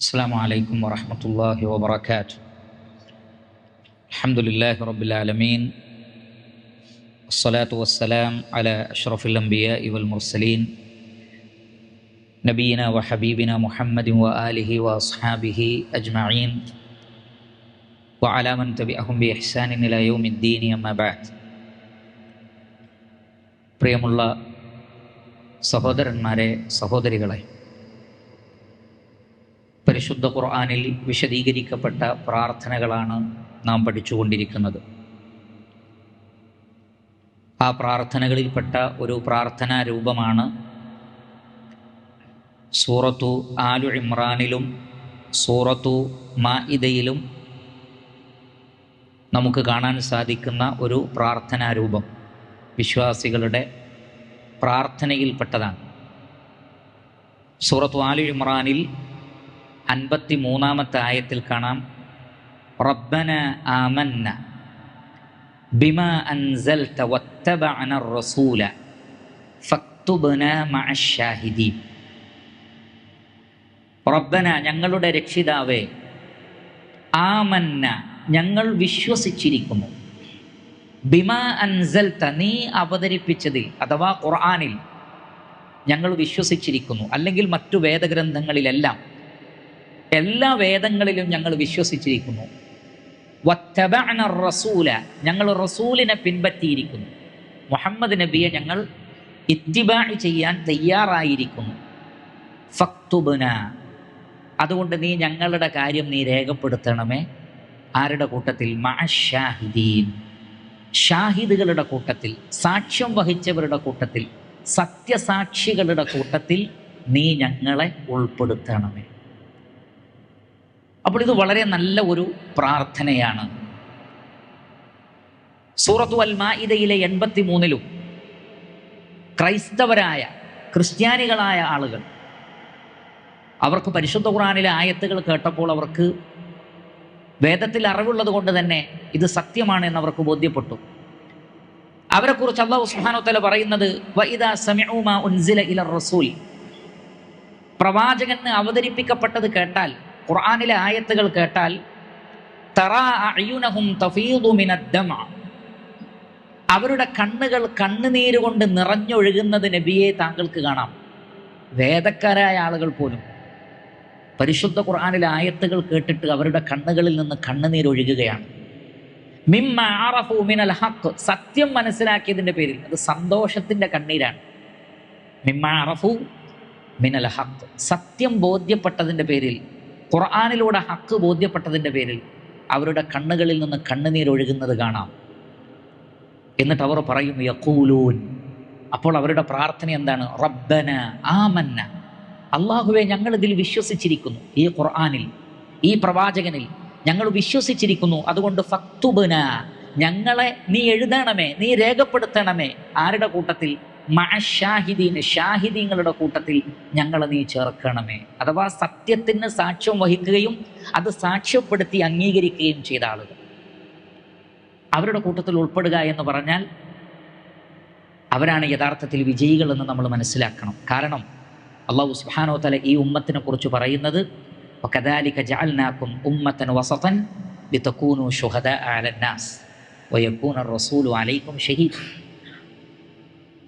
السلام عليكم ورحمة الله وبركاته الحمد لله رب العالمين الصلاة والسلام على أشرف الأنبياء والمرسلين نبينا وحبيبنا محمد وآله وأصحابه أجمعين وعلى من تبعهم بإحسان إلى يوم الدين أما بعد പ്രിയമുള്ള സഹോദരന്മാരെ സഹോദരികളെ പരിശുദ്ധ ഖുർആാനിൽ വിശദീകരിക്കപ്പെട്ട പ്രാർത്ഥനകളാണ് നാം പഠിച്ചുകൊണ്ടിരിക്കുന്നത്. ആ പ്രാർത്ഥനകളിൽപ്പെട്ട ഒരു പ്രാർത്ഥനാ രൂപമാണ് സൂറത്തു ആലു ഇമ്രാനിലും സൂറത്തു മാഇദയിലും നമുക്ക് കാണാൻ സാധിക്കുന്ന ഒരു പ്രാർത്ഥനാ രൂപം വിശ്വാസികളുടെ പ്രാർത്ഥനയിൽപ്പെട്ടതാണ്. സൂറത്തു ആലു ഇമ്രാനിൽ അൻപത്തി മൂന്നാമത്തെ ആയത്തിൽ കാണാം. റബ്ബന ആമന്ന ബിമ അൻസൽത വത്തബഅന റസൂല റബ്ബന ഞങ്ങളുടെ രക്ഷിതാവേ ആമന്ന ഞങ്ങൾ വിശ്വസിച്ചിരിക്കുന്നു. ബിമ അൻസൽത്ത നീ അവതരിപ്പിച്ചതിൽ അഥവാ ഖുർആാനിൽ ഞങ്ങൾ വിശ്വസിച്ചിരിക്കുന്നു. അല്ലെങ്കിൽ മറ്റു വേദഗ്രന്ഥങ്ങളിലെല്ലാം എല്ലാ വേദങ്ങളിലും ഞങ്ങൾ വിശ്വസിച്ചിരിക്കുന്നു. റസൂല ഞങ്ങൾ റസൂലിനെ പിൻപറ്റിയിരിക്കുന്നു. മുഹമ്മദ് നബിയെ ഞങ്ങൾ ഇത്തിബാ ചെയ്യാൻ തയ്യാറായിരിക്കുന്നു. ഫക്തുബന അതുകൊണ്ട് നീ ഞങ്ങളുടെ കാര്യം നീ രേഖപ്പെടുത്തണമേ. ആരുടെ കൂട്ടത്തിൽ? മഅഷാഹിദീൻ. ഷാഹിദുകളുടെ കൂട്ടത്തിൽ സാക്ഷ്യം വഹിച്ചവരുടെ കൂട്ടത്തിൽ സത്യസാക്ഷികളുടെ കൂട്ടത്തിൽ നീ ഞങ്ങളെ ഉൾപ്പെടുത്തണമേ. അപ്പോൾ ഇത് വളരെ നല്ല ഒരു പ്രാർത്ഥനയാണ്. സൂറത്തു അൽമാ മാഇദയിലെ എൺപത്തി മൂന്നിലും ക്രൈസ്തവരായ ക്രിസ്ത്യാനികളായ ആളുകൾ അവർക്ക് പരിശുദ്ധ ഖുറാനിലെ ആയത്തുകൾ കേട്ടപ്പോൾ അവർക്ക് വേദത്തിൽ അറിവുള്ളത് കൊണ്ട് തന്നെ ഇത് സത്യമാണ് എന്ന് അവർക്ക് ബോധ്യപ്പെട്ടു. അവരെക്കുറിച്ച് അള്ളാഹു സുഹാനോത്തല പറയുന്നത് റസൂൽ. പ്രവാചകന് അവതരിപ്പിക്കപ്പെട്ടത് കേട്ടാൽ ഖുർആനിലെ ആയത്തുകൾ കേട്ടാൽ അവരുടെ കണ്ണുകൾ കണ്ണുനീര് കൊണ്ട് നിറഞ്ഞൊഴുകുന്നത് നബിയെ താങ്കൾക്ക് കാണാം. വേദക്കാരായ ആളുകൾ പോലും. പരിശുദ്ധ ഖുർആാനിലെ ആയത്തുകൾ കേട്ടിട്ട് അവരുടെ കണ്ണുകളിൽ നിന്ന് കണ്ണുനീരൊഴുകുകയാണ് മിമ്മ മിനൽ ഹക്ക് സത്യം മനസ്സിലാക്കിയതിന്റെ പേരിൽ. അത് സന്തോഷത്തിന്റെ കണ്ണീരാണ്. മിമ്മ ആറഫു മിനൽ ഹക്ക് സത്യം ബോധ്യപ്പെട്ടതിന്റെ പേരിൽ ഖുർആാനിലൂടെ ഹക്ക് ബോധ്യപ്പെട്ടതിന്റെ പേരിൽ അവരുടെ കണ്ണുകളിൽ നിന്ന് കണ്ണുനീരൊഴുകുന്നത് കാണാം. എന്നിട്ട് അവർ പറയും യക്കൂലൂൻ അപ്പോൾ അവരുടെ പ്രാർത്ഥന എന്താണ്? റബ്ബന ആമന്ന. അള്ളാഹുവെ ഞങ്ങൾ ഇതിൽ വിശ്വസിച്ചിരിക്കുന്നു. ഈ ഖുർആാനിൽ ഈ പ്രവാചകനിൽ ഞങ്ങൾ വിശ്വസിച്ചിരിക്കുന്നു. അതുകൊണ്ട് ഫക്തുബന ഞങ്ങളെ നീ എഴുതണമേ നീ രേഖപ്പെടുത്തണമേ. ആരുടെ കൂട്ടത്തിൽ? മഷാഹിദീന് ഷാഹിദീങ്ങളുടെ കൂട്ടത്തിൽ ഞങ്ങൾ നീ ചേർക്കണമേ. അഥവാ സത്യത്തിന് സാക്ഷ്യം വഹിക്കുകയും അത് സാക്ഷ്യപ്പെടുത്തി അംഗീകരിക്കുകയും ചെയ്ത ആളുകൾ. അവരുടെ കൂട്ടത്തിൽ ഉൾപ്പെടുക എന്ന് പറഞ്ഞാൽ അവരാണ് യഥാർത്ഥത്തിൽ വിജയികൾ എന്ന് നമ്മൾ മനസ്സിലാക്കണം. കാരണം അള്ളാഹു സുഹാനോ തല ഈ ഉമ്മത്തിനെ കുറിച്ച് പറയുന്നത് ഉമ്മത്തൻ വയകൂന റസൂലു അലൈക്കും ഷഹീദ്.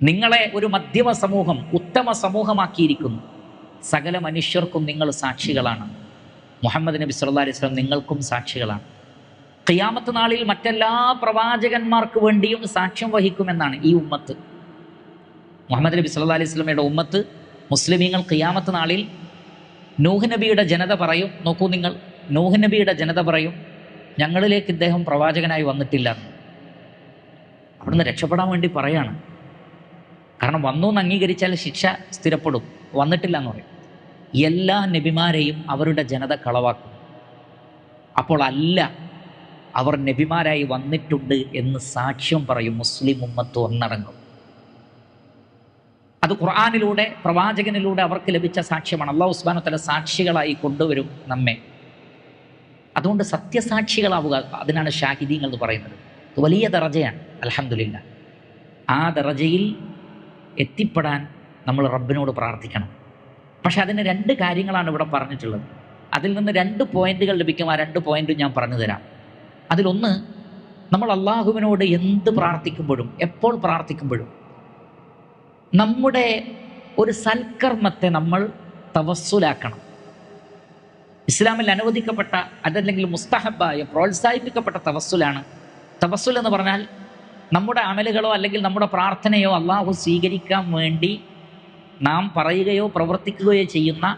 നിങ്ങളെ ഒരു മധ്യമ സമൂഹം ഉത്തമ സമൂഹമാക്കിയിരിക്കുന്നു. സകല മനുഷ്യർക്കും നിങ്ങൾ സാക്ഷികളാണ്. മുഹമ്മദ് നബി സല്ലല്ലാഹു അലൈഹി സ്വലം നിങ്ങൾക്കും സാക്ഷികളാണ്. ഖിയാമത്ത് നാളിൽ മറ്റെല്ലാ പ്രവാചകന്മാർക്ക് വേണ്ടിയും സാക്ഷ്യം വഹിക്കുമെന്നാണ് ഈ ഉമ്മത്ത്. മുഹമ്മദ് നബി സല്ലാ അലൈഹി സ്വലമയുടെ ഉമ്മത്ത് മുസ്ലിമീങ്ങൾ ഖിയാമത്ത് നാളിൽ നൂഹ് നബിയുടെ ജനത പറയും നോക്കൂ നിങ്ങൾ നൂഹ് നബിയുടെ ജനത പറയും ഞങ്ങളിലേക്ക് ഇദ്ദേഹം പ്രവാചകനായി വന്നിട്ടില്ല അവിടുന്ന് രക്ഷപ്പെടാൻ വേണ്ടി പറയാണ്. കാരണം വന്നു എന്ന് അംഗീകരിച്ചാൽ ശിക്ഷ സ്ഥിരപ്പെടും. വന്നിട്ടില്ല എന്ന് പറയും. എല്ലാ നബിമാരെയും അവരുടെ ജനത കളവാക്കും. അപ്പോൾ അല്ല അവർ നബിമാരായി വന്നിട്ടുണ്ട് എന്ന് സാക്ഷ്യം പറയും മുസ്ലിം ഉമ്മത്ത് ഒന്നടങ്കം. അത് ഖുർആാനിലൂടെ പ്രവാചകനിലൂടെ അവർക്ക് ലഭിച്ച സാക്ഷ്യമാണ്. അള്ളാഹു ഉസ്മാനു തല സാക്ഷികളായി കൊണ്ടുവരും നമ്മെ. അതുകൊണ്ട് സത്യസാക്ഷികളാവുക അതിനാണ് ഷാഹിദീങ്ങൾ എന്ന് പറയുന്നത്. വലിയ ദറജയാണ് അലഹമില്ല ആ ദറജയിൽ എത്തിപ്പെടാൻ നമ്മൾ റബ്ബിനോട് പ്രാർത്ഥിക്കണം. പക്ഷെ അതിന് രണ്ട് കാര്യങ്ങളാണ് ഇവിടെ പറഞ്ഞിട്ടുള്ളത്. അതിൽ നിന്ന് രണ്ട് പോയിന്റുകൾ ലഭിക്കും ആ രണ്ട് പോയിന്റും ഞാൻ പറഞ്ഞു തരാം. അതിലൊന്ന് നമ്മൾ അള്ളാഹുവിനോട് എന്ത് പ്രാർത്ഥിക്കുമ്പോഴും എപ്പോൾ പ്രാർത്ഥിക്കുമ്പോഴും നമ്മുടെ ഒരു സൽക്കർമ്മത്തെ നമ്മൾ തവസ്സുലാക്കണം. ഇസ്ലാമിൽ അനുവദിക്കപ്പെട്ട അതല്ലെങ്കിൽ മുസ്തഹബായ പ്രോത്സാഹിപ്പിക്കപ്പെട്ട തവസ്സുലാണ്. തവസ്സുൽ എന്ന് പറഞ്ഞാൽ നമ്മുടെ അമലുകളോ അല്ലെങ്കിൽ നമ്മുടെ പ്രാർത്ഥനയോ അള്ളാഹു സ്വീകരിക്കാൻ വേണ്ടി നാം പറയുകയോ പ്രവർത്തിക്കുകയോ ചെയ്യുന്ന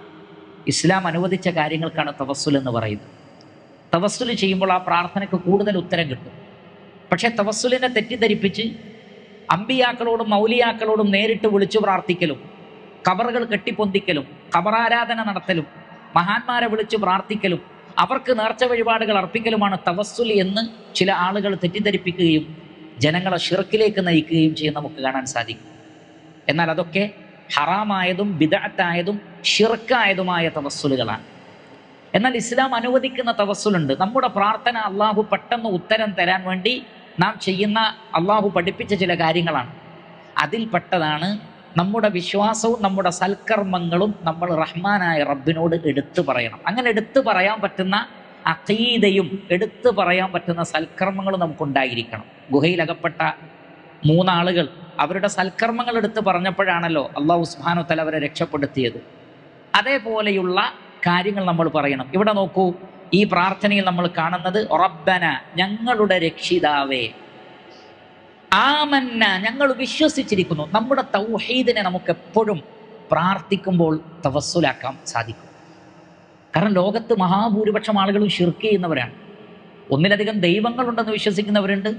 ഇസ്ലാം അനുവദിച്ച കാര്യങ്ങൾക്കാണ് തവസ്സുൽ എന്ന് പറയുന്നത്. തവസ്സുൽ ചെയ്യുമ്പോൾ ആ പ്രാർത്ഥനയ്ക്ക് കൂടുതൽ ഉത്തരം കിട്ടും. പക്ഷേ തവസ്സുലിനെ തെറ്റിദ്ധരിപ്പിച്ച് അമ്പിയാക്കളോടും മൗലിയാക്കളോടും നേരിട്ട് വിളിച്ചു പ്രാർത്ഥിക്കലും കബറുകൾ കെട്ടിപ്പൊന്തിക്കലും കബറാരാധന നടത്തലും മഹാന്മാരെ വിളിച്ചു പ്രാർത്ഥിക്കലും അവർക്ക് നേർച്ച വഴിപാടുകൾ അർപ്പിക്കലുമാണ് തവസ്സുൽ എന്ന് ചില ആളുകൾ തെറ്റിദ്ധരിപ്പിക്കുകയും ജനങ്ങളെ ഷിർക്കിലേക്ക് നയിക്കുകയും ചെയ്യുന്ന നമുക്ക് കാണാൻ സാധിക്കും. എന്നാൽ അതൊക്കെ ഹറാമായതും ബിദാത്തായതും ഷിർക്കായതുമായ തവസ്സുലുകളാണ്. എന്നാൽ ഇസ്ലാം അനുവദിക്കുന്ന തവസ്സുലുണ്ട്. നമ്മുടെ പ്രാർത്ഥന അള്ളാഹു പെട്ടെന്ന് ഉത്തരം തരാൻ വേണ്ടി നാം ചെയ്യുന്ന അള്ളാഹു പഠിപ്പിച്ച ചില കാര്യങ്ങളാണ്. അതിൽപ്പെട്ടതാണ് നമ്മുടെ വിശ്വാസവും നമ്മുടെ സൽക്കർമ്മങ്ങളും നമ്മൾ റഹ്മാനായ റബ്ബിനോട് എടുത്തു പറയണം. അങ്ങനെ എടുത്തു പറയാൻ പറ്റുന്ന അഖീദയും എടുത്തു പറയാൻ പറ്റുന്ന സൽക്കർമ്മങ്ങൾ നമുക്കുണ്ടായിരിക്കണം. ഗുഹയിലകപ്പെട്ട മൂന്നാളുകൾ അവരുടെ സൽക്കർമ്മങ്ങൾ എടുത്ത് പറഞ്ഞപ്പോഴാണല്ലോ അള്ളാഹു ഉസ്മാനു തല അവരെ രക്ഷപ്പെടുത്തിയത്. അതേപോലെയുള്ള കാര്യങ്ങൾ നമ്മൾ പറയണം. ഇവിടെ നോക്കൂ ഈ പ്രാർത്ഥനയിൽ നമ്മൾ കാണുന്നത് റബ്ബന ഞങ്ങളുടെ രക്ഷിതാവേ. ആമന്ന ഞങ്ങൾ വിശ്വസിച്ചിരിക്കുന്നു. നമ്മുടെ തൗഹീദിനെ നമുക്ക് എപ്പോഴും പ്രാർത്ഥിക്കുമ്പോൾ തവസ്സുലാക്കാൻ സാധിക്കും. കാരണം ലോകത്ത് മഹാഭൂരിപക്ഷം ആളുകളും ഷിർക്ക് ചെയ്യുന്നവരാണ് ഒന്നിലധികം ദൈവങ്ങളുണ്ടെന്ന് വിശ്വസിക്കുന്നവരുണ്ട്.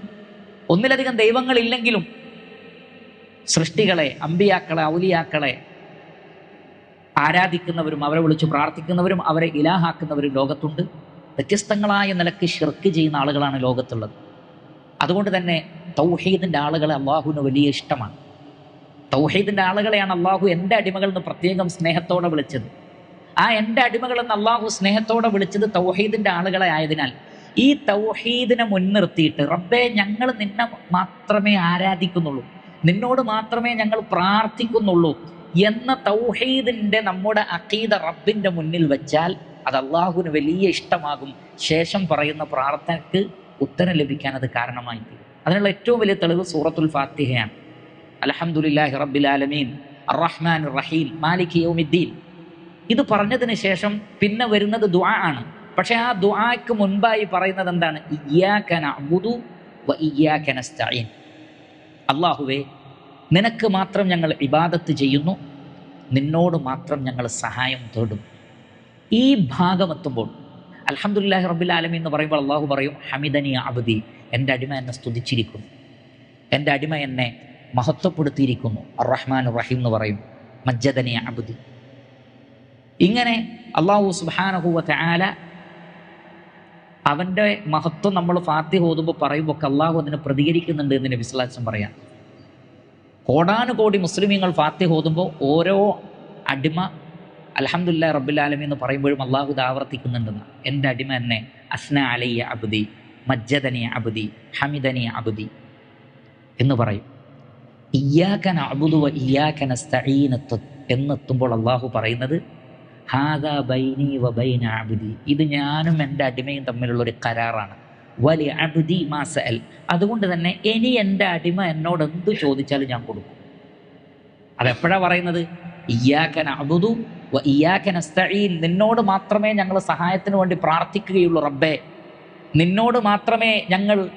ഒന്നിലധികം ദൈവങ്ങളില്ലെങ്കിലും സൃഷ്ടികളെ അമ്പിയാക്കളെ ഔലിയാക്കളെ ആരാധിക്കുന്നവരും അവരെ വിളിച്ച് പ്രാർത്ഥിക്കുന്നവരും അവരെ ഇലാഹാക്കുന്നവരും ലോകത്തുണ്ട്. വ്യത്യസ്തങ്ങളായ നിലയ്ക്ക് ഷിർക്ക് ചെയ്യുന്ന ആളുകളാണ് ലോകത്തുള്ളത്. അതുകൊണ്ട് തന്നെ തൗഹീദിന്റെ ആളുകളെ അള്ളാഹുവിന് വലിയ ഇഷ്ടമാണ്. തൗഹീദിന്റെ ആളുകളെയാണ് അള്ളാഹു എന്റെ അടിമകൾ എന്ന് പ്രത്യേകം സ്നേഹത്തോടെ വിളിച്ചത്. ആ എന്റെ അടിമകൾ എന്ന് അള്ളാഹു സ്നേഹത്തോടെ വിളിച്ചത് തൗഹീദിന്റെ ആളുകളെ ആയതിനാൽ ഈ തൗഹീദിനെ മുൻനിർത്തിയിട്ട് റബ്ബെ ഞങ്ങൾ നിന്നെ മാത്രമേ ആരാധിക്കുന്നുള്ളൂ. നിന്നോട് മാത്രമേ ഞങ്ങൾ പ്രാർത്ഥിക്കുന്നുള്ളൂ എന്ന തൗഹീദിന്റെ നമ്മുടെ അഖീദ റബ്ബിന്റെ മുന്നിൽ വെച്ചാൽ അത് അള്ളാഹുവിന് വലിയ ഇഷ്ടമാകും. ശേഷം പറയുന്ന പ്രാർത്ഥനയ്ക്ക് ഉത്തരം ലഭിക്കാൻ അത് കാരണമായി തീരും. അതിനുള്ള ഏറ്റവും വലിയ തെളിവ് സൂറത്തുൽ ഫാത്തിഹയാണ്. അലഹമുല്ലാഹി റബ്ബിൽ ആലമീൻ. അറഹ്മാൻ റഹീം. മാലിക് യൗമിദ്ദീൻ. ഇത് പറഞ്ഞതിന് ശേഷം പിന്നെ വരുന്നത് ദുആ ആണ്. പക്ഷേ ആ ദുആക്ക് മുൻപായി പറയുന്നത് എന്താണ്? അള്ളാഹുവേ നിനക്ക് മാത്രം ഞങ്ങൾ ഇബാദത്ത് ചെയ്യുന്നു നിന്നോട് മാത്രം ഞങ്ങൾ സഹായം തേടും. ഈ ഭാഗമെത്തുമ്പോൾ അൽഹംദുലില്ലാഹി റബ്ബിൽ ആലമീൻ എന്ന് പറയുമ്പോൾ അള്ളാഹു പറയും ഹമിദനി അബദി എന്റെ അടിമ എന്നെ സ്തുതിച്ചിരിക്കുന്നു. എന്റെ അടിമ എന്നെ മഹത്വപ്പെടുത്തിയിരിക്കുന്നു. റഹ്മാൻ റഹീം എന്ന് പറയും. മജ്ജദനി അബ്ദി. ഇങ്ങനെ അള്ളാഹു സുബാനഹുവ ആല അവന്റെ മഹത്വം നമ്മൾ ഫാത്തി ഓതുമ്പോൾ പറയുമ്പോൾ ഒക്കെ അള്ളാഹു അതിനെ പ്രതികരിക്കുന്നുണ്ട് എന്ന് നബി സ്വലാസം പറയാം. കോടാനുകോടി മുസ്ലിമീങ്ങൾ ഫാത്തി ഓതുമ്പോൾ ഓരോ അടിമ അലഹമുല്ല റബ്ബുലാലമി എന്ന് പറയുമ്പോഴും അള്ളാഹു ഇത് ആവർത്തിക്കുന്നുണ്ടെന്ന്. എന്റെ അടിമ എന്നെ അസ്ന അലയ്യ അബുദി മജ്ജദനി അബുദി ഹമിദനി അബുദി എന്ന് പറയും. ഇയാക്കന അബുദുവ സ്തഈനത്ത് എന്നെത്തുമ്പോൾ അള്ളാഹു പറയുന്നത് ഹാദ ബൈനി വ ബൈന അബുദി. ഇത് ഞാനും എന്റെ അടിമയും തമ്മിലുള്ള ഒരു കരാറാണ്. വലിയ അബുദി മാസൽ അതുകൊണ്ട് തന്നെ ഇനി എന്റെ അടിമ എന്നോട് എന്ത് ചോദിച്ചാലും ഞാൻ കൊടുക്കും. അതെപ്പോഴാണ് പറയുന്നത്? ഇയാക്കൻ അബുദു വ ഇയ്യാക്കൻ അസ്തഈൻ നിന്നോട് മാത്രമേ ഞങ്ങൾ സഹായത്തിന് വേണ്ടി പ്രാർത്ഥിക്കുകയുള്ളൂ റബ്ബേ. നിന്നോട് മാത്രമേ ഞങ്ങൾ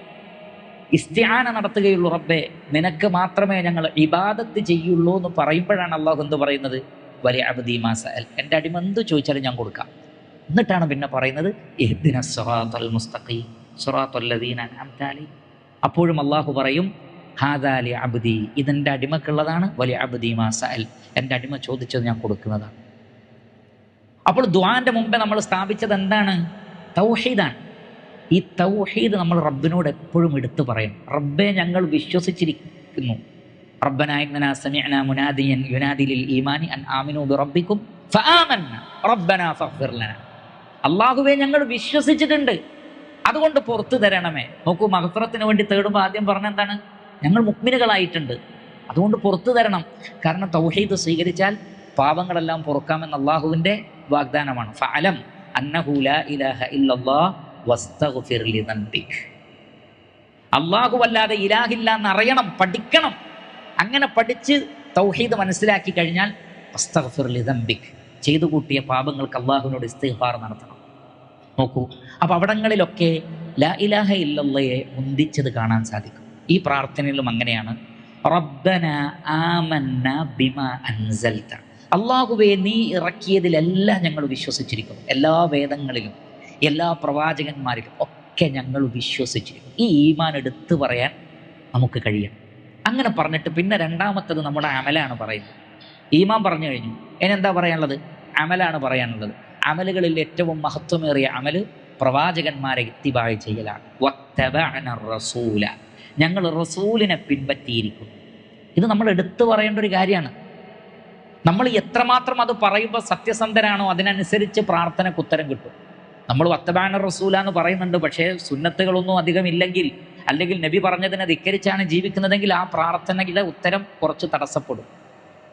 ഇസ്തിയാന നടത്തുകയുള്ളൂ റബ്ബേ. നിനക്ക് മാത്രമേ ഞങ്ങൾ ഇബാദത്ത് ചെയ്യുള്ളൂ എന്ന് പറയുമ്പോഴാണ് അള്ളാഹു എന്ത് പറയുന്നത്? വലിയ അബദി മാസൽ എന്റെ അടിമ എന്ത് ചോദിച്ചാലും ഞാൻ കൊടുക്കാം. എന്നിട്ടാണ് പിന്നെ പറയുന്നത് അപ്പോഴും അള്ളാഹു പറയും ഹാദാലി അബ്ദി ഇതെന്റെ അടിമക്കുള്ളതാണ് വലിയ അബ്ദി മാസൽ എന്റെ അടിമ ചോദിച്ചത് ഞാൻ കൊടുക്കുന്നതാണ്. അപ്പോൾ ദ്വാന്റെ മുമ്പേ നമ്മൾ സ്ഥാപിച്ചത് എന്താണ്? തൗഹീദാണ്. ഈ തൗഹീദ് നമ്മൾ റബ്ബിനോട് എപ്പോഴും എടുത്തു പറയും റബ്ബെ ഞങ്ങൾ വിശ്വസിച്ചിരിക്കുന്നു. ربنا إننا سمعنا مناديا ينادي للإيمان أن آمنوا بربكم فآمنا ربنا فاغفر لنا അള്ളാഹുവെ ഞങ്ങൾ വിശ്വസിച്ചിട്ടുണ്ട് അതുകൊണ്ട് പുറത്തു തരണമേ നോക്കൂ മഹഫറത്തിന് വേണ്ടി തേടുമ്പോൾ ആദ്യം പറഞ്ഞ എന്താണ് ഞങ്ങൾ മുക്മിനുകളായിട്ടുണ്ട് അതുകൊണ്ട് പുറത്തു തരണം കാരണം തൗഹീദ് സ്വീകരിച്ചാൽ പാപങ്ങളെല്ലാം പൊറുക്കാമെന്ന് അള്ളാഹുവിൻ്റെ വാഗ്ദാനമാണ് ഫലം അന്നഹു ലാ ഇലാഹ ഇല്ലല്ലാഹ് വസ്തഗ്ഫിർ ലിദൻബിക് അള്ളാഹു അല്ലാതെ ഇലാഹില്ല എന്ന് അറിയണം പഠിക്കണം അങ്ങനെ പഠിച്ച് തൗഹീദ് മനസ്സിലാക്കി കഴിഞ്ഞാൽ വസ്തഗ്ഫിർ ലിദൻബിക് ചെയ്തു കൂട്ടിയ പാപങ്ങൾക്ക് അള്ളാഹുവിനോട് ഇസ്തിഗ്ഫാർ നടത്തണം. നോക്കൂ അപ്പൊ അവിടങ്ങളിലൊക്കെ ലാ ഇലാഹ ഇല്ലല്ലയെ മുന്തിച്ചത് കാണാൻ സാധിക്കും. ഈ പ്രാർത്ഥനയിലും അങ്ങനെയാണ്. റബ്ബന ആമന്ന ബിമ അൻസൽത. അള്ളാഹുവെ നീ ഇറക്കിയതിലെല്ലാം ഞങ്ങൾ വിശ്വസിച്ചിരിക്കുന്നു. എല്ലാ വേദങ്ങളിലും എല്ലാ പ്രവാചകന്മാരിലും ഒക്കെ ഞങ്ങൾ വിശ്വസിച്ചിരിക്കും ഈ ഈമാൻ എടുത്തു പറയാൻ നമുക്ക് കഴിയണം. അങ്ങനെ പറഞ്ഞിട്ട് പിന്നെ രണ്ടാമത്തത് നമ്മുടെ അമലാണ് പറയുന്നത്. ഈമാൻ പറഞ്ഞു കഴിഞ്ഞു. ഇനി എന്താ പറയാനുള്ളത്? അമലാണ് പറയാനുള്ളത്. അമലുകളിൽ ഏറ്റവും മഹത്വമേറിയ അമൽ പ്രവാചകന്മാരെ ഇത്തിബാഴ് ചെയ്യലാണ്. റസൂല. ഞങ്ങൾ റസൂലിനെ പിൻപറ്റിയിരിക്കുന്നു. ഇത് നമ്മൾ എടുത്തു പറയേണ്ട ഒരു കാര്യമാണ്. നമ്മൾ എത്രമാത്രം അത് പറയുമ്പോൾ സത്യസന്ധനാണോ അതിനനുസരിച്ച് പ്രാർത്ഥനയ്ക്ക് ഉത്തരം കിട്ടും. നമ്മൾ വത്തബാന റസൂല എന്ന് പറയുന്നുണ്ട് പക്ഷേ സുന്നത്തുകളൊന്നും അധികം ഇല്ലെങ്കിൽ അല്ലെങ്കിൽ നബി പറഞ്ഞതിനെ ധിക്കരിച്ചാണ് ജീവിക്കുന്നതെങ്കിൽ ആ പ്രാർത്ഥനയുടെ ഉത്തരം കുറച്ച് തടസ്സപ്പെടും.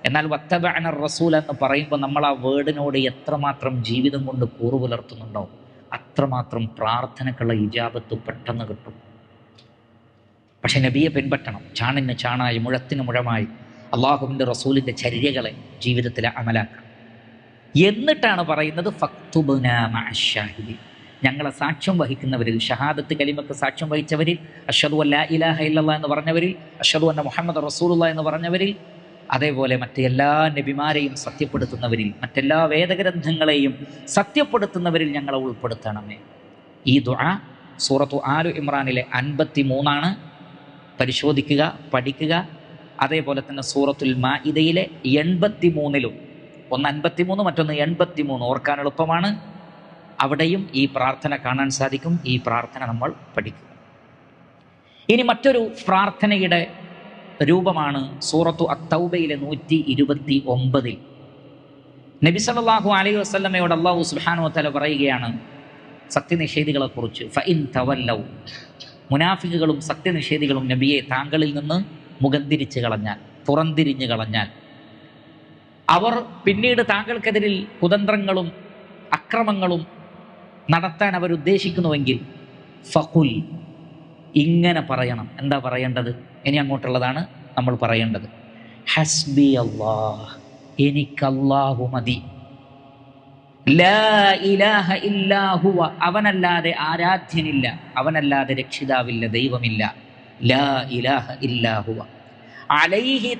എന്നാൽ വത്തബാന റസൂൽ എന്ന് പറയുമ്പോൾ നമ്മൾ ആ വേർഡിനോട് എത്രമാത്രം ജീവിതം കൊണ്ട് കൂറു പുലർത്തുന്നുണ്ടോ അത്രമാത്രം പ്രാർത്ഥനക്കുള്ള ഇജാബത്ത് പെട്ടെന്ന് കിട്ടും. പക്ഷെ നബിയെ പിൻപറ്റണം. ചാണിന് ചാണായി മുഴത്തിന് മുഴമായി അള്ളാഹുവിന്റെ റസൂലിന്റെ ചര്യകളെ ജീവിതത്തിൽ അമലാക്കണം എന്നിട്ടാണ് പറയുന്നത് ഫക്തുബ്ന മഅശ്ശാഹിദി ഞങ്ങളെ സാക്ഷ്യം വഹിക്കുന്നവരിൽ ഷഹാദത്ത് കലിമക്ക് സാക്ഷ്യം വഹിച്ചവരിൽ അഷദു അല്ല ഇലാഹ ഇല്ലല്ലാ എന്ന് പറഞ്ഞവരിൽ അഷദു അന്ന മുഹമ്മദ് റസൂലുള്ള എന്ന് പറഞ്ഞവരിൽ അതേപോലെ മറ്റെല്ലാ നബിമാരെയും സത്യപ്പെടുത്തുന്നവരിൽ മറ്റെല്ലാ വേദഗ്രന്ഥങ്ങളെയും സത്യപ്പെടുത്തുന്നവരിൽ ഞങ്ങളെ ഉൾപ്പെടുത്തണമേ. ഈ ദുആ സൂറത്തു ആലു ഇമ്രാനിലെ അൻപത്തി മൂന്നാണ് പരിശോധിക്കുക പഠിക്കുക. അതേപോലെ തന്നെ സൂറത്തുൽ മാഇദയിലെ എൺപത്തി മൂന്നിലും ഒന്ന് അൻപത്തി മൂന്ന് മറ്റൊന്ന് എൺപത്തി മൂന്ന് ഓർക്കാൻ എളുപ്പമാണ്. അവിടെയും ഈ പ്രാർത്ഥന കാണാൻ സാധിക്കും. ഈ പ്രാർത്ഥന നമ്മൾ പഠിക്കുക. ഇനി മറ്റൊരു പ്രാർത്ഥനയുടെ രൂപമാണ് സൂറത്തു അത്തൗബയിലെ നൂറ്റി ഇരുപത്തി ഒമ്പതിൽ നബി സല്ലല്ലാഹു അലൈഹി വസല്ലമയോട് അള്ളാഹു സുബ്ഹാനഹു വതആല പറയുകയാണ് സത്യനിഷേധികളെ കുറിച്ച് ഫൈൻ തവല്ലൗ. മുനാഫിക്കുകളും സത്യനിഷേധികളും നബിയെ താങ്കളിൽ നിന്ന് മുഖം തിരിച്ചു കളഞ്ഞാൽ പുറംതിരിഞ്ഞു കളഞ്ഞാൽ അവർ പിന്നീട് താങ്കൾക്കെതിരിൽ കുതന്ത്രങ്ങളും അക്രമങ്ങളും നടത്താൻ അവർ ഉദ്ദേശിക്കുന്നുവെങ്കിൽ ഫഖുൽ ഇങ്ങനെ പറയണം. എന്താ പറയേണ്ടത്? ഇനി അങ്ങോട്ടുള്ളതാണ് നമ്മൾ പറയേണ്ടത്. ഹസ്ബി അള്ളാഹ് എനിക്കല്ലാഹു മതി. അവനല്ലാതെ ആരാധ്യനില്ല. അവനല്ലാതെ രക്ഷിതാവില്ല ദൈവമില്ല. ലാ ഇലാഹ അലൈഹി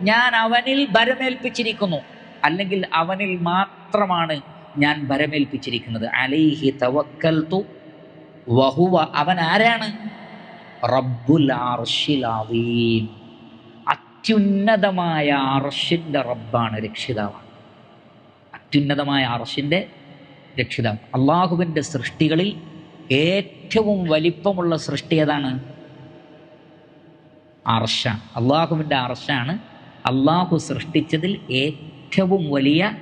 ഞാൻ അവനിൽ ഭരമേൽപ്പിച്ചിരിക്കുന്നു. അല്ലെങ്കിൽ അവനിൽ മാത്രമാണ് ഞാൻ ഭരമേൽപ്പിച്ചിരിക്കുന്നത് അലൈഹി തവക്കൽ തു വഹുവ. അവൻ ആരാണ്? റബ്ബുൽ അത്യുന്നതമായ അർഷിന്റെ റബ്ബാണ് രക്ഷിതാവാണ് അത്യുന്നതമായ അർഷിന്റെ രക്ഷിതാവ്. അള്ളാഹുവിന്റെ സൃഷ്ടികളിൽ ഏറ്റവും വലിപ്പമുള്ള സൃഷ്ടി ഏതാണ്? അർഷ അള്ളാഹുവിന്റെ അർഷാണ് അള്ളാഹു സൃഷ്ടിച്ചതിൽ ഏറ്റവും വലിയ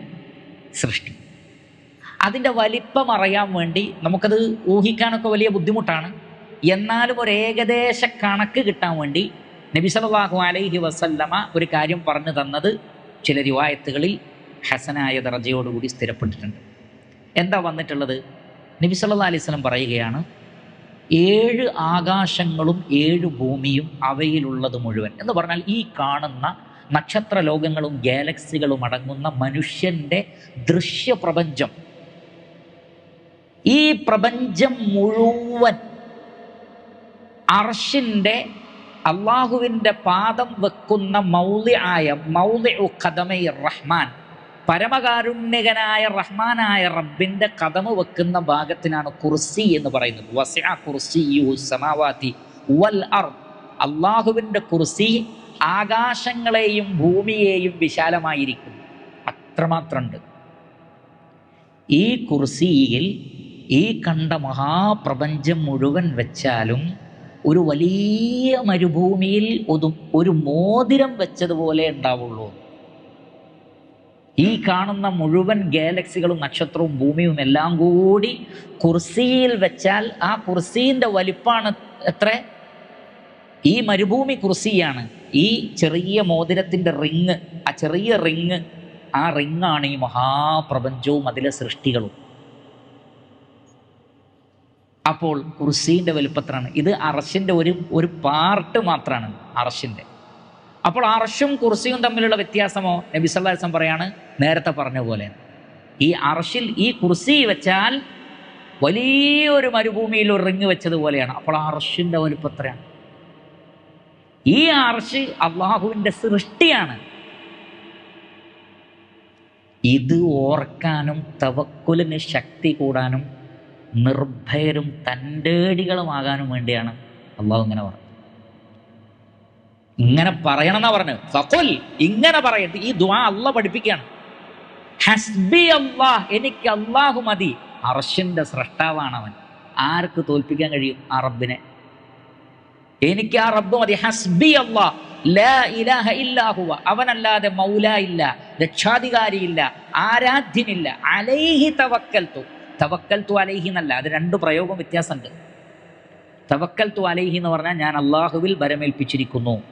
സൃഷ്ടി. അതിന്റെ വലിപ്പം അറിയാൻ വേണ്ടി നമുക്കത് ഊഹിക്കാനൊക്കെ വലിയ ബുദ്ധിമുട്ടാണ്. എന്നാലും ഒരു ഏകദേശ കണക്ക് കിട്ടാൻ വേണ്ടി നബിസലാഹു അലൈഹി വസല്ലമ ഒരു കാര്യം പറഞ്ഞു തന്നത് ചില റിവായത്തുകളിൽ ഹസനായ ദർജയോടുകൂടി സ്ഥിരപ്പെട്ടിട്ടുണ്ട്. എന്താ വന്നിട്ടുള്ളത്? നബി അലൈഹി വസല്ലം പറയുകയാണ് ഏഴ് ആകാശങ്ങളും ഏഴ് ഭൂമിയും അവയിലുള്ളത് മുഴുവൻ എന്ന് പറഞ്ഞാൽ ഈ കാണുന്ന നക്ഷത്ര ലോകങ്ങളും ഗാലക്സികളും അടങ്ങുന്ന മനുഷ്യന്റെ ദൃശ്യപ്രപഞ്ചം ഈ പ്രപഞ്ചം മുഴുവൻ അർഷിന്റെ അള്ളാഹുവിന്റെ പാദം വെക്കുന്ന മൗലി ആയ മൗലി ഖദമൈ റഹ്മാൻ പരമകാരുണ്യകനായ റഹ്മാനായ റബ്ബിന്റെ കഥമ വെക്കുന്ന ഭാഗത്തിനാണ് കുർസി എന്ന് പറയുന്നത്. വൽ അള്ളാഹുവിന്റെ കുർസി ആകാശങ്ങളെയും ഭൂമിയെയും വിശാലമായിരിക്കും അത്രമാത്രമുണ്ട് ഈ കുർസിയിൽ ഈ കണ്ട മഹാപ്രപഞ്ചം മുഴുവൻ വെച്ചാലും ഒരു വലിയ മരുഭൂമിയിൽ ഒരു ഒരു മോതിരം വെച്ചതുപോലെ ഉണ്ടാവുള്ളൂ. ഈ കാണുന്ന മുഴുവൻ ഗാലക്സികളും നക്ഷത്രവും ഭൂമിയും എല്ലാം കൂടി കുർസിയിൽ വെച്ചാൽ ആ കുർസീന്റെ വലിപ്പാണ് എത്ര? ഈ മരുഭൂമി കുർസിയാണ്. ഈ ചെറിയ മോതിരത്തിന്റെ റിങ് ആ ചെറിയ റിങ് ആ റിങ്ങാണ് ഈ മഹാപ്രപഞ്ചവും അതിലെ സൃഷ്ടികളും. അപ്പോൾ കുർസീന്റെ വലുപ്പത്തിലാണ്. ഇത് അറശിന്റെ ഒരു ഒരു പാർട്ട് മാത്രമാണ് അറശിന്റെ അപ്പോൾ അറശും കുർസിയും തമ്മിലുള്ള വ്യത്യാസമോ? നബി സല്ലാസം പറയാണ് നേരത്തെ പറഞ്ഞ പോലെ. ഈ അറശിൽ ഈ കുർസി വെച്ചാൽ വലിയൊരു മരുഭൂമിയിൽ ഒരു റിങ് വെച്ചതുപോലെയാണ് അപ്പോൾ അറശിന്റെ വലുപ്പത്രയാണ് ഈ അർഷ് അള്ളാഹുവിന്റെ സൃഷ്ടിയാണ്. ഇത് ഓർക്കാനും തവക്കുലിന് ശക്തി കൂടാനും നിർഭയരും തന്റെടികളുമാകാനും വേണ്ടിയാണ് അള്ളാഹു ഇങ്ങനെ പറഞ്ഞത്. ഇങ്ങനെ പറയണം എന്നാ പറഞ്ഞു ഫക്കുൽ ഇങ്ങനെ പറയട്ടെ. ഈ ദുആ അല്ല പഠിപ്പിക്കുകയാണ്. ഹസ്ബി അള്ളാഹ് എനിക്ക് അള്ളാഹു മതി. അർഷിന്റെ സൃഷ്ടാവാണ് അവൻ. ആർക്ക് തോൽപ്പിക്കാൻ കഴിയും? ആ റബ്ബിനെ. എനിക്ക് ആ റബ്ബ് മതി. ഹസ്ബി അള്ളാഹ്. അവനല്ലാതെ മൗല ഇല്ല. രക്ഷാധികാരിയില്ല ആരാധ്യനില്ല അലൈഹി തവക്കൽത്തു തു അലൈഹി എന്നല്ല അത് രണ്ട് പ്രയോഗം വ്യത്യാസമുണ്ട്. തവക്കൽത്തു അലൈഹി എന്ന് പറഞ്ഞാൽ ഞാൻ അള്ളാഹുവിൽ ബരമേൽപ്പിച്ചിരിക്കുന്നു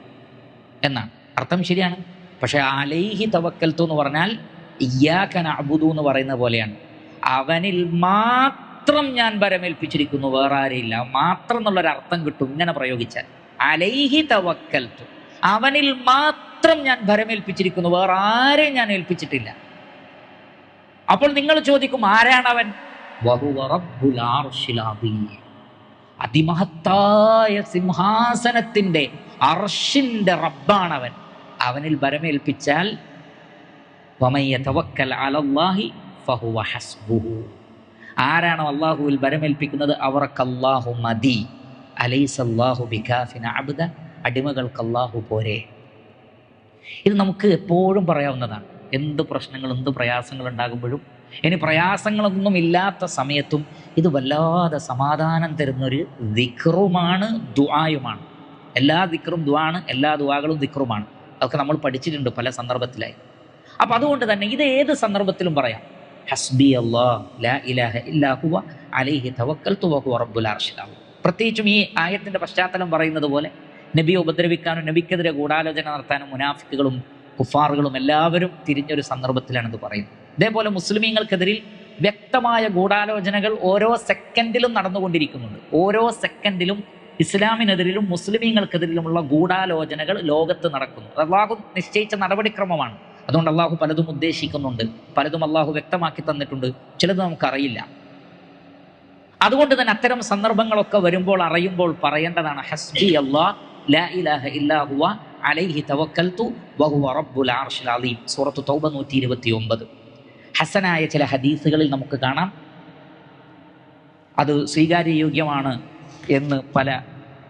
എന്നാണ്. അർത്ഥം ശരിയാണ്. പക്ഷേ അലൈഹി തവക്കൽത്തു എന്ന് പറഞ്ഞാൽ ഇയ്യാക്കന അബുദു എന്ന് പറയുന്ന പോലെയാണ്. അവനിൽ മാത്രം ഞാൻ ബരമേൽപ്പിച്ചിരിക്കുന്നു വേറെ ആരെയില്ല. മാത്രം എന്നുള്ളൊരു അർത്ഥം കിട്ടും ഇങ്ങനെ പ്രയോഗിച്ചാൽ. അലൈഹി തവക്കൽത്തു അവനിൽ മാത്രം ഞാൻ ഭരമേൽപ്പിച്ചിരിക്കുന്നു വേറെ ആരെയും ഞാൻ ഏൽപ്പിച്ചിട്ടില്ല. അപ്പോൾ നിങ്ങൾ ചോദിക്കും ആരാണ് അവൻ അതിമഹത്തായ സിംഹാസനത്തിന്റെ അർഷിന്റെ റബ്ബാണവൻ. അവനിൽ ഭരമേൽപ്പിച്ചാൽ ആരാണോ അള്ളാഹുവിൽ ബരമേൽപ്പിക്കുന്നത് അവർക്ക് അള്ളാഹു മതി അലൈസ് അള്ളാഹു ബിഖാഫിൻ അബ്ദ അടിമകൾക്ക് അള്ളാഹു പോരെ. ഇത് നമുക്ക് എപ്പോഴും പറയാവുന്നതാണ്. എന്ത് പ്രശ്നങ്ങൾ എന്ത് പ്രയാസങ്ങൾ ഉണ്ടാകുമ്പോഴും ഇനി പ്രയാസങ്ങളൊന്നും ഇല്ലാത്ത സമയത്തും ഇത് വല്ലാതെ സമാധാനം തരുന്നൊരു ദിക്റുമാണ് ദുആയുമാണ്. എല്ലാ ദിക്റും ദുആണ് എല്ലാ ദുആകളും ദിക്റുമാണ്. അതൊക്കെ നമ്മൾ പഠിച്ചിട്ടുണ്ട് പല സന്ദർഭത്തിലായി. അപ്പം അതുകൊണ്ട് തന്നെ ഇത് ഏത് സന്ദർഭത്തിലും പറയാം. ഹസ്ബി അള്ളാഹു അലൈഹി റബ്ബുൽ പ്രത്യേകിച്ചും ഈ ആയത്തിന്റെ പശ്ചാത്തലം പറയുന്നത് പോലെ നബിയെ ഉപദ്രവിക്കാനും നബിക്കെതിരെ ഗൂഢാലോചന നടത്താനും മുനാഫിക്കുകളും കുഫാറുകളും എല്ലാവരും തിരിഞ്ഞൊരു സന്ദർഭത്തിലാണ് ഇത് പറയുന്നത് ഇതേപോലെ മുസ്ലിമീങ്ങൾക്കെതിരിൽ വ്യക്തമായ ഗൂഢാലോചനകൾ ഓരോ സെക്കൻഡിലും നടന്നുകൊണ്ടിരിക്കുന്നുണ്ട്. ഓരോ സെക്കൻഡിലും ഇസ്ലാമിനെതിരിലും മുസ്ലിമീങ്ങൾക്കെതിരിലുമുള്ള ഗൂഢാലോചനകൾ ലോകത്ത് നടക്കുന്നു. അള്ളാഹു നിശ്ചയിച്ച നടപടിക്രമമാണ്. അതുകൊണ്ട് അള്ളാഹു പലതും ഉദ്ദേശിക്കുന്നുണ്ട്. പലതും അള്ളാഹു വ്യക്തമാക്കി തന്നിട്ടുണ്ട്. ചിലത് നമുക്കറിയില്ല. അതുകൊണ്ട് തന്നെ അത്തരം സന്ദർഭങ്ങളൊക്കെ വരുമ്പോൾ അറിയുമ്പോൾ പറയേണ്ടതാണ് ഹസ്ബി അള്ളാഹ് അലൈഹി തവക്കൽത്തു വഹുവ റബ്ബുൽ അർഷിൽ അലീം. സൂറത്ത് തൗബ നൂറ്റി ഇരുപത്തി ഒമ്പത് ഹസനായ ചില ഹദീസുകളിൽ നമുക്ക് കാണാം. അത് സ്വീകാര്യയോഗ്യമാണ് എന്ന് പല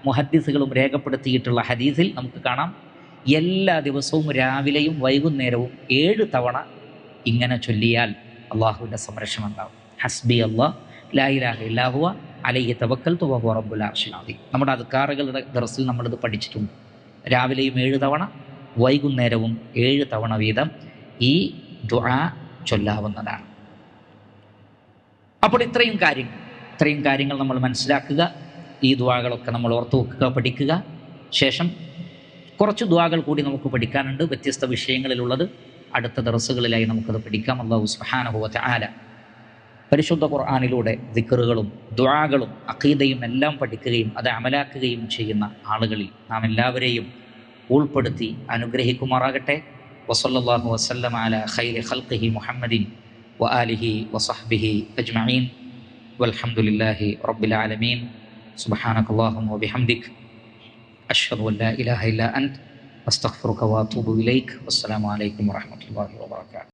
മുഹദ്ദിസുകളും രേഖപ്പെടുത്തിയിട്ടുള്ള ഹദീസിൽ നമുക്ക് കാണാം. എല്ലാ ദിവസവും രാവിലെയും വൈകുന്നേരവും ഏഴ് തവണ ഇങ്ങനെ ചൊല്ലിയാൽ അള്ളാഹുവിന്റെ സംരക്ഷണം ഉണ്ടാവും. ഹസ്ബി അള്ളാഹ് ലായിലാഹ ഇല്ലാഹുവ അലയ്യ തവക്കൽ അർഷിനാദി നമ്മുടെ അധികാറുകളുടെ ദർസിൽ നമ്മളിത് പഠിച്ചിട്ടുണ്ട്. രാവിലെയും ഏഴ് തവണ വൈകുന്നേരവും ഏഴ് തവണ വീതം ഈ ദുആ ചൊല്ലാവുന്നതാണ്. അപ്പോൾ ഇത്രയും കാര്യങ്ങൾ ഇത്രയും കാര്യങ്ങൾ നമ്മൾ മനസ്സിലാക്കുക ഈ ദുവാകളൊക്കെ നമ്മൾ ഓർത്തു വെക്കുക പഠിക്കുക. ശേഷം കുറച്ച് ദുവാകൾ കൂടി നമുക്ക് പഠിക്കാനുണ്ട് വ്യത്യസ്ത വിഷയങ്ങളിലുള്ളത്. അടുത്ത ദർസുകളിലായി നമുക്കത് പഠിക്കാം. അള്ളാഹു സുഹാനുഭവത്തെ ആല പരിശുദ്ധ ഖുർആാനിലൂടെ ദിക്കറുകളും ദുആകളും അഖീദയും എല്ലാം പഠിക്കുകയും അത് അമലാക്കുകയും ചെയ്യുന്ന ആളുകളിൽ നാം എല്ലാവരെയും ഉൾപ്പെടുത്തി അനുഗ്രഹിക്കുമാറാകട്ടെ. وصلى الله وسلم على خير خلقه محمد وآله وصحبه أجمعين. والحمد لله رب العالمين. سبحانك اللهم وبحمدك. أشهد أن لا إله إلا أنت. أستغفرك وأتوب إليك. والسلام عليكم ورحمة الله وبركاته.